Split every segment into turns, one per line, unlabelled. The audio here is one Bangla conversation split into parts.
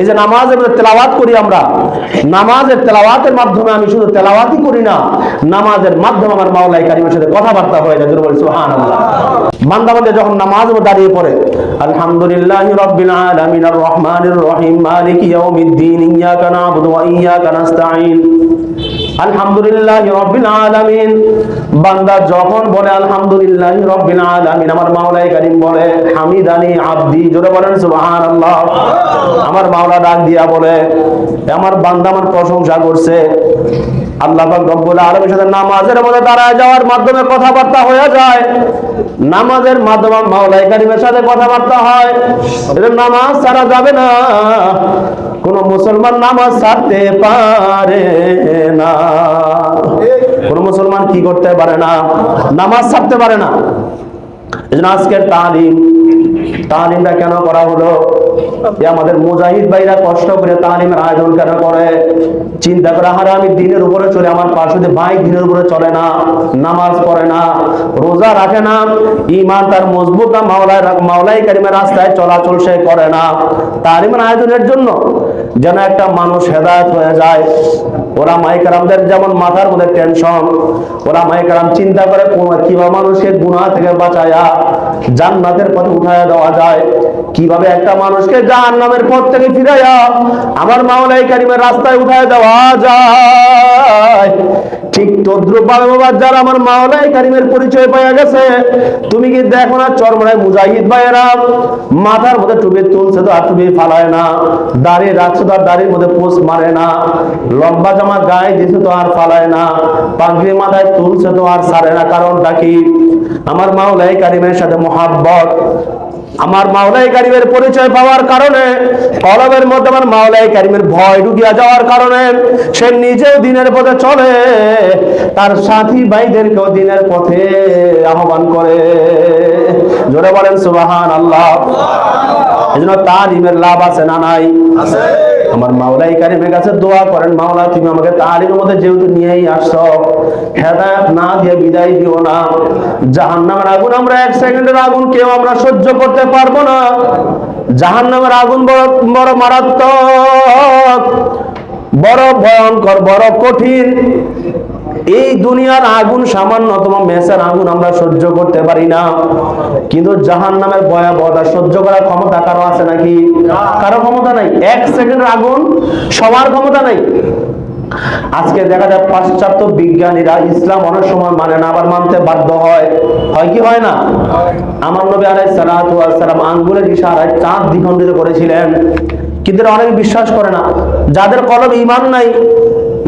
এই যে নামাজের মধ্যে তেলাওয়াত করি আমরা, নামাজের তেলাওয়াতের মাধ্যমে আমি শুধু তেলাওয়াতই করি না, নামাজের মাধ্যমে আমার মাওলাই কারিমের সাথে কথাবার্তা হয়ে যায় বলি সুবহানাল্লাহ। বান্দা বান্দা যখন নামাজ দাঁড়িয়ে পড়ে, আলহামদুলিল্লাহ রাব্বিল আলামিন আর রহমানির রহিম, মালিক ইয়াউমিদ্দিন, ইয়াকা না'বুদু ওয়া ইয়াকা নাস্তাঈন। আলহামদুলিল্লাহ রব্বিল আলামিন। বান্দা যখন বলে, আলহামদুলিল্লাহ রব্বিল আলামিন আমার মাওলাই কারীম বলে, হামিদানি আব্দি জোরে বলেন, সুবহানাল্লাহ আমার মাওলা ডাক দিয়া বলে আমার বান্দা আমার প্রশংসা করছে আল্লাহ রব্বুল আলামিনের সাথে নামাজের মধ্যে দাঁড়ায় যাওয়ার মাধ্যমে কথাবার্তা হয়ে যায়। নামাজের মাধ্যমে মাওলাই কারীমের সাথে কথাবার্তা হয়। নামাজ ছাড়া যাবে না। কোন মুসলমান নামাজ ছাড়তে পারে না। কোন মুসলমান কি করতে পারে না? নামাজ ছাড়তে পারে না। আজকের তালিম তালিমটা কেন করা হলো? যে আমাদের মুজাহিদ ভাইরা কষ্ট করে তালিমের আয়োজন কেন করে? চিন্তা করে হারে আমি দিনের উপরে চলে, আমার পাশে ভাই দিনের উপরে চলে না, নামাজ পড়ে না, রোজা রাখে না ইমান তার মজবুত না মাওলাই মাওলাই কারিমের রাস্তায় চলাচল সে করে না। তালিমের আয়োজনের জন্য যেন একটা মানুষ হেদায়ত হয়ে যায়। ওরা মাইকারামদের যেমন মাথার মধ্যে টেনশন ওরা মাইকারাম চিন্তা করে কীভাবে মানুষকে গুনাহ থেকে বাঁচায়া জান্নাতের পথে উঠায়া দেওয়া যায়। কীভাবে একটা মানুষকে জাহান্নামের পথ থেকে ফিরাইয়া আমার মাওলাই কারিমের রাস্তায় উঠায় দেওয়া যায়? ঠিক তদ্রুপ ভাবে বাবা, যারা আমার মাওলাই কারিমের পরিচয় পাওয়া গেছে, তুমি কি দেখো না চরমরায় মুজাহিদ ভাইয়েরা, মাথার মধ্যে টুপি তুলছে তো আর টুপি ফালায় না, দাড়ি রাখছে তো আর দাড়ির মধ্যে পোষ মারে না, লম্বা জামা গায়ে দিছে তো আর ফালায় না, পাগড়ি মাথায় তুলছে তো আর সারে না, কারণটা কি? আমার মাওলাই কারিমের সাথে মহাব্বত। আমার মাওলাই কারিমের পরিচয় পাওয়ার কারণে, কলমের মধ্যে আমার মাওলাই কারিমের ভয় ঢুকিয়া যাওয়ার কারণে, সে নিজেও দিনের পথে চলে, তার সাথী ভাইদেরকেও দিনের পথে আহ্বান করে। জোরে বলেন সুবাহান আল্লাহ এই জন্য তালিমের লাভ আছে না নাই? আমার মাওলাই কারিমের কাছে দোয়া করেন মাওলা তুমি আমাকে তালিমের মধ্যে যেহেতু নিয়েই আসছো হেদায়ত না দিয়ে বিদায় দিও না। জাহান্নামের আগুন আমরা এক সেকেন্ডের আগুন কেউ আমরা সহ্য করতে পারব না। জাহান্নামের আগুন বড় বড় মারাত্মক বড় ভয়ঙ্কর বড় কঠিন। এই দুনিয়ার আগুন সামান্যতম মেসের আগুন আমরা সহ্য করতে পারি না। কিন্তু জাহান নামের ভয়াবহতা সহ্য করার ক্ষমতা কারও আছে নাকি? কারও ক্ষমতা নাই। এক সেকেন্ডের আগুন সবার ক্ষমতা নাই। আজকে দেখা যায় পাশ্চাত্য বিজ্ঞানীরা ইসলাম অনেক সময় মানে না, আবার মানতে বাধ্য হয়। হয় কি হয় না? আমার নবী ওয়াস সালাম আঙ্গুলের ইশারায় চাঁদ দ্বিখণ্ডিত করেছিলেন। কিন্তু অনেকে বিশ্বাস করে না। যাদের কলম ঈমান নাই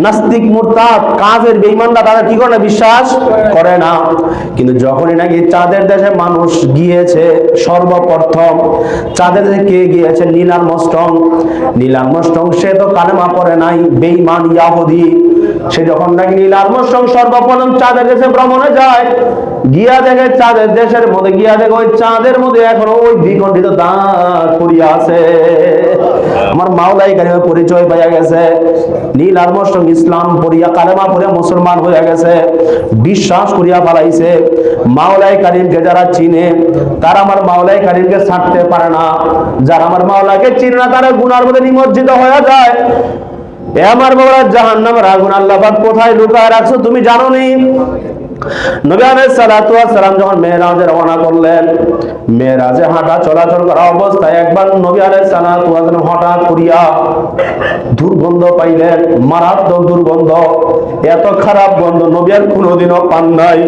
নাস্তিক মুরতাদ, কাজের বেঈমানরা তারা কি করে না? বিশ্বাস করে না। কিন্তু যখনই নাকি চাঁদের দেশে মানুষ গিয়েছে, সর্বপ্রথম চাঁদের দেশে কে গিয়েছে? নীলাল মস্টং। নীলাল মস্টং, সে তো কালেমা পড়ে নাই বেইমান ইয়াহুদি। সে যখন নাকি নীলাল মস্টং সর্বপ্রথম চাঁদের দেশে ভ্রমণে যায় গিয়া দেখে চাঁদের দেশের মধ্যে, গিয়া দেখে ওই চাঁদের মধ্যে এখনও ওই দ্বিখণ্ডিত দাঁত পড়িয়া আছে। আমার মাওলাই কারিমের পরিচয় পাইয়া গেছে। নীল আর্মস্ট্রং ইসলাম পড়িয়া, কালেমা পড়িয়া মুসলমান হইয়া গেছে। বিশ্বাস করিয়া পালাইছে মাওলাই কারিমকে যারা চিনে, তারা আমার মাওলাই কারিমকে ছাড়তে পারে না। যারা আমার মাওলাকে চিনে না, তারা গুনার মধ্যে নিমজ্জিত হয়ে যায়। এ আমার বাবা জাহান্নামের আগুন আল্লাহ কোথায় লুকায় রাখছো তুমি জানো নি নবী আলাইহিস সালাতু সালাম যখন রওনা করলেন মেরাজে হাঁটা চলাচল করা অবস্থায় একবার নবী আলাইহিস সালাতু হঠাৎ করিয়া দুর্গন্ধ পাইলেন, মারাত্মক দুর্গন্ধ। খারাপ গন্ধ নবী কোনোদিনও পান নাই।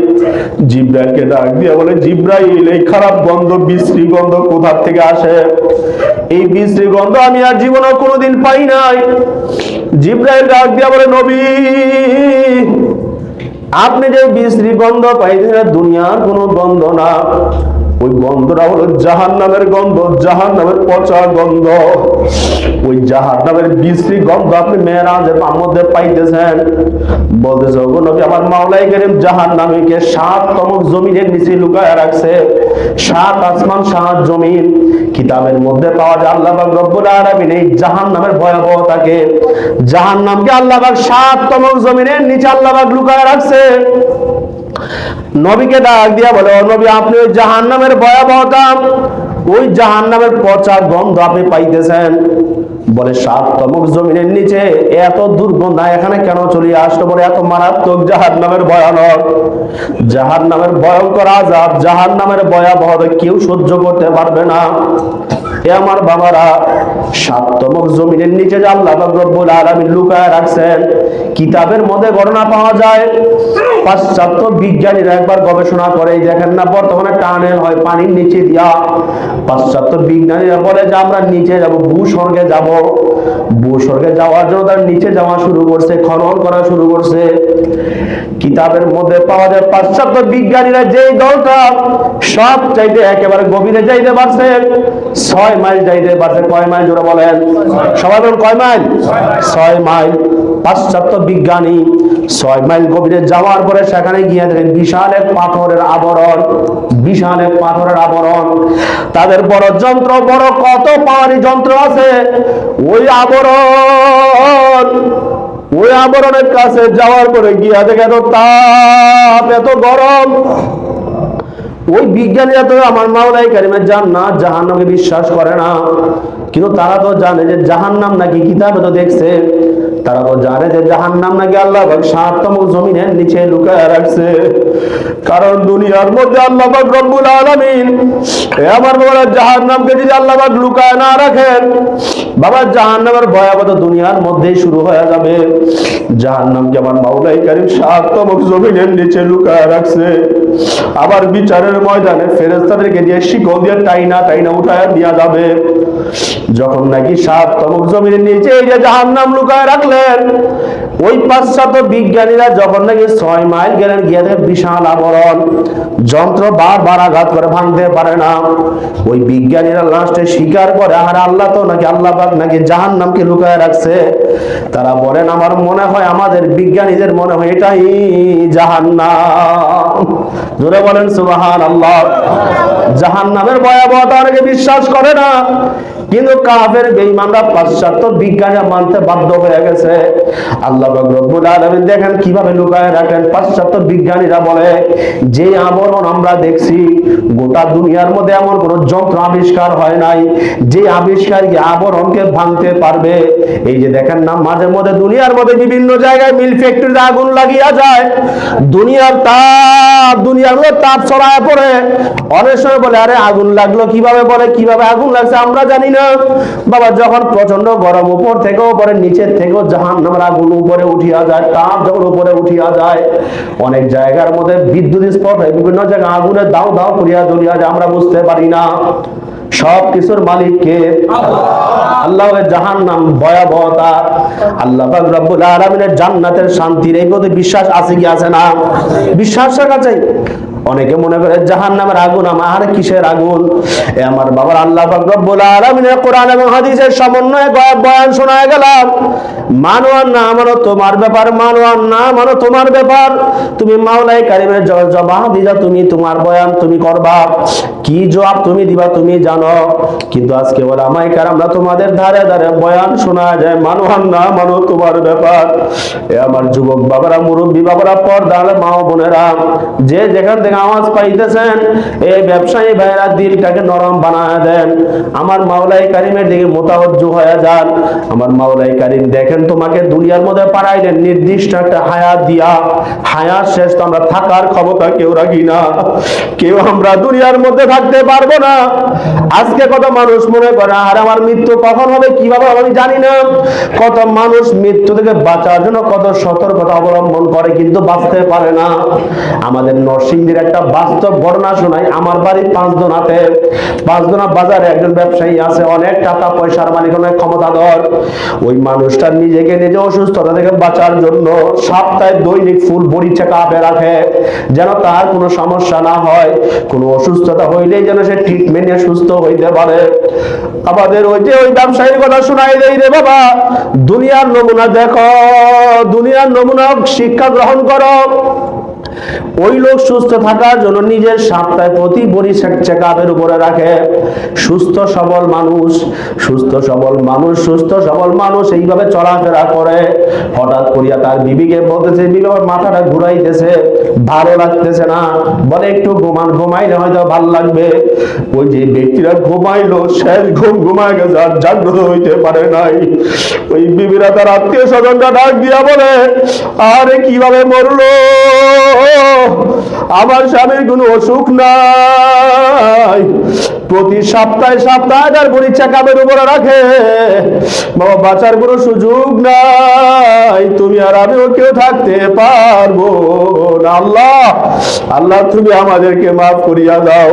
জিব্রাইলকে ডাক দিয়ে বলে, জিব্রাইল, এই খারাপ গন্ধ, বিশ্রী গন্ধ কোথা থেকে আসে? এই বিশ্রী গন্ধ আমি আর জীবনে কোনোদিন পাই নাই। জিব্রাইল ডাক দিয়া বলে, নবী আপনি যে বিশ্রী বন্ধ পাইছেন দুনিয়ার কোনো বন্ধ না। ওই গন্ধটা হলো জাহান নামের গন্ধ জাহান নামের পচা গন্ধ। ওই জাহান নামের বিশ্রী গন্ধ আপনি মেয়েরাজের মধ্যে পাইতেছেন। বলতেছে, ওগো নবী, আমার মাওলাই করিম জাহান নামীকে সাত তমক জমিনের নিচে লুকায় রাখছে। সাত আসমান, সাত জমিন। কিতাবের মধ্যে পাওয়া যায় আল্লাহ পাক রব্বুল আলামিন এই জাহান্নামের ভয়াবহতাকে। জাহান্নামকে আল্লাহ পাক সাত তমক জমিনের নিচে আল্লাহ লুকায় রাখছে। নবীকে ডাক দিয়া বলে নবী, আপনি ওই জাহান্নামের ভয়াবহতা, ওই জাহান্নামের পচা গন্ধ আপনি পাইতেছেন? বলে, সাত তমক জমিনের নিচে এত দুর্গন্ধ এখানে কেন চলে আসলো? বলে, এত মারাত্মক জাহার নামের ভয়ানক জাহার নামের ভয়ঙ্কর আজাব জাহার নামের ভয়াবহ কেউ সহ্য করতে পারবে না। এ আমার বাবারা সাততমক জমিনের নিচে আল্লাহ রব্বুল আলামিন লুকায় রাখছেন কিতাবের মধ্যে গণনা পাওয়া যায়। পাশ্চাত্য বিজ্ঞানীরা একবার গবেষণা করে দেখেন না বর্তমানে টানেল হয় পানির নিচে দিয়া। পাশ্চাত্য বিজ্ঞানীরা বলে যে আমরা নিচে যাব ভূস্বর্গে যাব। ভূস্বর্গে যাওয়ার জন্য তার নিচে যাওয়া শুরু করছে খনন করা শুরু করছে। কিতাবের মধ্যে পাওয়া যায় পাশ্চাত্য বিজ্ঞানীরা যেই দলটা সব চাইতে একেবারে গভীরে যাইতে পারছে ছয় মাইল যাইতে পারছে। কয় মাইল জোরে বলেন? সবাই বলুন কয় মাইল। ছয় মাইল। পাশ্চাত্য বিজ্ঞানী ছয় মাইল গভীরে যাওয়ার পরে সেখানে গিয়ে দেখেন বিশাল এক পাথরের আবরণ, বিশাল এক পাথরের আবরণ। তাদের বড় যন্ত্র, বড় কত পাওয়ারি যন্ত্র আছে? ওই আবরণ, ওই আবরণের কাছে যাওয়ার পরে গিয়া দেখে এত তাপ, এত গরম। ওই বিজ্ঞানীরা তো আমার মাওলাই কারিমের জান্নাত জাহান্নামকে বিশ্বাস করে না। কিন্তু তারা তো জানে যে জাহান্নাম নাকি কিতাবে তো দেখছে। তারা তো জানে যে জাহান্নাম নাকি আল্লাহ সাততম জমিনের নিচে লুকায় রাখছে। কারণ দুনিয়ার মধ্যে আল্লাহ রব্বুল আলামিন আমার বাবা জাহান্নামকে যদি আল্লাহ লুকায় না রাখেন, বাবা জাহান্নামের ভয়াবহ দুনিয়ার মধ্যেই শুরু হয়ে যাবে। জাহান্নামকে আমার মাওলাই কারিম সাততম জমিনের নিচে লুকায় রাখছে। আবার বিচারের ময়দানে ফেরেস্তাদেরকে দিয়ে শিকল দিয়ে টাইনা টাইনা উঠায় দেওয়া যাবে। যখন নাকি সাত তমক জমিনের নিচে এই যে জাহান নাম লুকায় রাখলেন, ওই পাশ্চাত্য বিজ্ঞানীরা যখন নাকি ছয় মাইল গেলেন, গিয়ে বিশাল আবরণ, যন্ত্র বারবার আঘাত করে ভাঙতে পারে না। ওই বিজ্ঞানীরা লাস্টে স্বীকার করে, আর আল্লাহ তো নাকি, আল্লাহ নাকি জাহান নামকে লুকায় রাখছে। তারা বলেন, আমার মনে হয়, আমাদের বিজ্ঞানীদের মনে হয় এটাই জাহান্নাম। জোরে বলেন সুবাহান আল্লাহ জাহান্নামের ভয়াবহতা অনেকে বিশ্বাস করে না। কিন্তু কাফের বেঈমানরা পাশ্চাত্য বিজ্ঞানে মানতে বাধ্য হয়ে গেছে। আল্লাহ রব্বুল আলামিন দেখেন কীভাবে লুকায় রাখেন পাশ্চাত্য বিজ্ঞানীরা বলে, যে আবরণ আমরা দেখছি, গোটা দুনিয়ার মধ্যে এমন কোন যন্ত্র আবিষ্কার হয় নাই। যে আবিষ্কার কি আবরণকে ভাঙতে পারবে, এই যে দেখেন না, মাঝে মধ্যে দুনিয়ার মধ্যে বিভিন্ন জায়গায় মিল ফ্যাক্টরিতে আগুন লাগিয়া যায়। দুনিয়ার তাপ, দুনিয়ার মধ্যে তাপ ছড়ায় পড়ে। অনেক সময় বলে, আরে আগুন লাগল কীভাবে? বলে, কীভাবে আগুন লাগছে আমরা জানি না। বাবা, যখন প্রচণ্ড গরম উপর থেকে নিচের থেকেও জাহান নামের আগুন উপরে উঠিয়া যায়, তাপ যখন উপরে উঠিয়া যায়, অনেক জায়গার মধ্যে বিদ্যুৎ বিভিন্ন জায়গায় আগুনের দাও দাও করিয়া যায়, আমরা বুঝতে পারি না। সব কিছুর মালিককে আল্লাহ। জাহান নাম ভয়াবহতা আল্লাহ রব্বুল আলামিনের জান্নাতের শান্তির এই প্রতি বিশ্বাস আছে কি আছে না? বিশ্বাস চাই অনেকে মনে করে জাহান নামের আগুন আমার কিসের আগুন? এ আমার বাবার আল্লাহ রব্বুল কোরআন এবং হাদিসের সমন্বয়ে বয়ান শোনায় গেলাম। না মানো তোমার ব্যাপার না মানো তোমার ব্যাপার। তুমি মাওলাই কারিমের তুমি তোমার বয়ান তুমি করবা। কি জবাব তুমি দিবা তুমি জানো। কিন্তু আজকে বলে আমায় তোমাদের ধারে ধারে বয়ান শোনা যায়, মানো না মানো তোমার ব্যাপার। এ আমার যুবক বাবারা, মুরব্বী বাবারা পর্দা মা বোনেরা, যে যেখান থেকে আওয়াজ পাইতেছেন এই ব্যবসায়ী ভাইরা দিলটাকে নরম বানায় দেন। আমার মাওলাই কারিমের দিকে মোতাবজ্জ হয়ে যান। আমার মাওলাই কারিম, দেখেন তোমাকে দুনিয়ার মধ্যে পাঠাইলেন নির্দিষ্ট একটা হায়াত দিয়া। হায়াত শেষ তো আমরা থাকার ক্ষমতা কেউ রাখি না। কেউ আমরা দুনিয়ার মধ্যে থাকতে পারব না। আজকে কত মানুষ মনে করে, আর আমার মৃত্যু কখন হবে, কীভাবে আমি জানি না। কত মানুষ মৃত্যু থেকে বাঁচার জন্য কত সতর্কতা অবলম্বন করে, কিন্তু বাঁচতে পারে না। আমাদের নরসিংদীর একটা বাস্তব ঘটনা শোনাই। আমার বাড়ি পাঁচদোনাতে পাঁচদোনা বাজারে একজন ব্যবসায়ী আছে, অনেক টাকা পয়সার মালিক অনেক ক্ষমতাধর। ওই মানুষটা নিজেকে নিজে অসুস্থতা থেকে বাঁচার জন্য সপ্তাহে দৈনিক ফুল বড়ি চেকাপে রাখে, যেন তার কোনো সমস্যা না হয়। কোনো অসুস্থতা হইলেই যেন সে ট্রিটমেন্টে সুস্থ হইতে পারে। আমাদের ওই যে ওই ব্যবসায়ীর কথা শোনাই দেই রে বাবা, দুনিয়ার নমুনা দেখো, দুনিয়ার নমুনা শিক্ষা গ্রহণ করো। ওই লোক সুস্থ থাকার জন্য নিজের সপ্তাহে প্রতি বড়ি চেক আপের উপরে রাখে। সুস্থ সবল মানুষ, সুস্থ সবল মানুষ, সুস্থ সবল মানুষ এইভাবে চলাফেরা করে। হঠাৎ করিয়া তার বিবিকে বলতেছে, বিবি, আমার মাথাটা ঘুরাইতেছে, ভালো লাগতেছে না। বলে, একটু ঘুমান, ঘুমাইলে হয়তো ভালো লাগবে। ওই যে ব্যক্তিরা ঘুমাইলো, শেষ ঘুম ঘুমায় গেছে, আর জাগ্রত হইতে পারে নাই। ওই বিবিরা তার আত্মীয় স্বজনরা ডাক দিয়া বলে, আরে, কীভাবে মরলো? আমার স্বামীর কোনো অসুখ নাই। প্রতি সপ্তাহে সপ্তাহে তার বড়ি চেকাপের উপরে রাখে। বাবা, বাঁচার কোনো সুযোগ নাই। তুমি আর আমিও কেউ থাকতে পারব না। আল্লাহ আল্লাহ, তুমি আমাদেরকে মাফ করিয়া দাও।